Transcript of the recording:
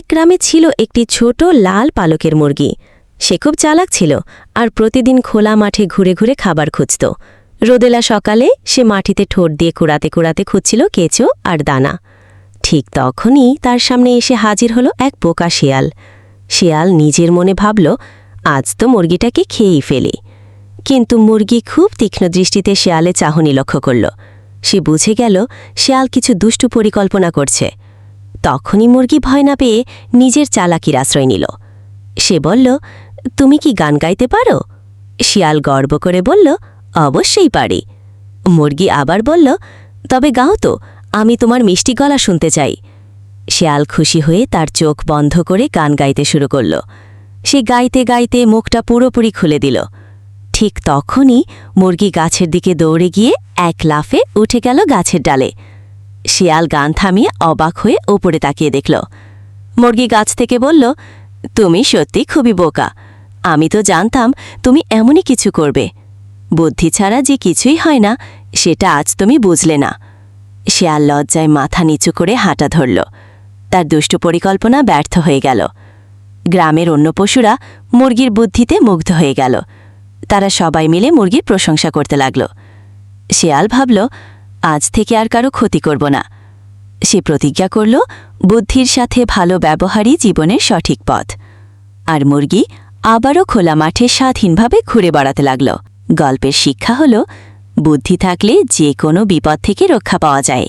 এক গ্রামে ছিল একটি ছোট লাল পালকের মুরগি। সে খুব চালাক ছিল আর প্রতিদিন খোলা মাঠে ঘুরে ঘুরে খাবার খুঁজত। রোদেলা সকালে সে মাটিতে ঠোঁট দিয়ে কুড়াতে কুড়াতে খুঁজছিল কেঁচো আর দানা। ঠিক তখনই তার সামনে এসে হাজির হলো এক বোকা শিয়াল। শিয়াল নিজের মনে ভাবল, আজ তো মুরগিটাকে খেয়েই ফেলি। কিন্তু মুরগি খুব তীক্ষ্ণ দৃষ্টিতে শেয়ালে চাহনি লক্ষ্য করল। সে বুঝে গেল, শেয়াল কিছু দুষ্টু পরিকল্পনা করছে। তখনই মুরগি ভয় না পেয়ে নিজের চালাকির আশ্রয় নিল। সে বলল, তুমি কি গান গাইতে পারো? শিয়াল গর্ব করে বলল, অবশ্যই পারি। মুরগি আবার বলল, তবে গাও তো, আমি তোমার মিষ্টি গলা শুনতে চাই। শিয়াল খুশি হয়ে তার চোখ বন্ধ করে গান গাইতে শুরু করল। সে গাইতে গাইতে মুখটা পুরোপুরি খুলে দিল। ঠিক তখনই মুরগি গাছের দিকে দৌড়ে গিয়ে এক লাফে উঠে গেল গাছের ডালে। শিয়াল গান থামিয়ে অবাক হয়ে ওপরে তাকিয়ে দেখল। মুরগি গাছ থেকে বলল, তুমি সত্যি খুবই বোকা। আমি তো জানতাম তুমি এমনই কিছু করবে। বুদ্ধি ছাড়া যে কিছুই হয় না, সেটা আজ তুমি বুঝলে না। শিয়াল লজ্জায় মাথা নিচু করে হাঁটা ধরল। তার দুষ্ট পরিকল্পনা ব্যর্থ হয়ে গেল। গ্রামের অন্য পশুরা মুরগির বুদ্ধিতে মুগ্ধ হয়ে গেল। তারা সবাই মিলে মুরগির প্রশংসা করতে লাগল। শিয়াল ভাবল আজ থেকে আর কারও ক্ষতি করব না। সে প্রতিজ্ঞা করল, বুদ্ধির সাথে ভালো ব্যবহারই জীবনের সঠিক পথ। আর মুরগি আবারও খোলা মাঠে স্বাধীনভাবে ঘুরে বেড়াতে লাগল। গল্পের শিক্ষা হল, বুদ্ধি থাকলে যে কোনো বিপদ থেকে রক্ষা পাওয়া যায়।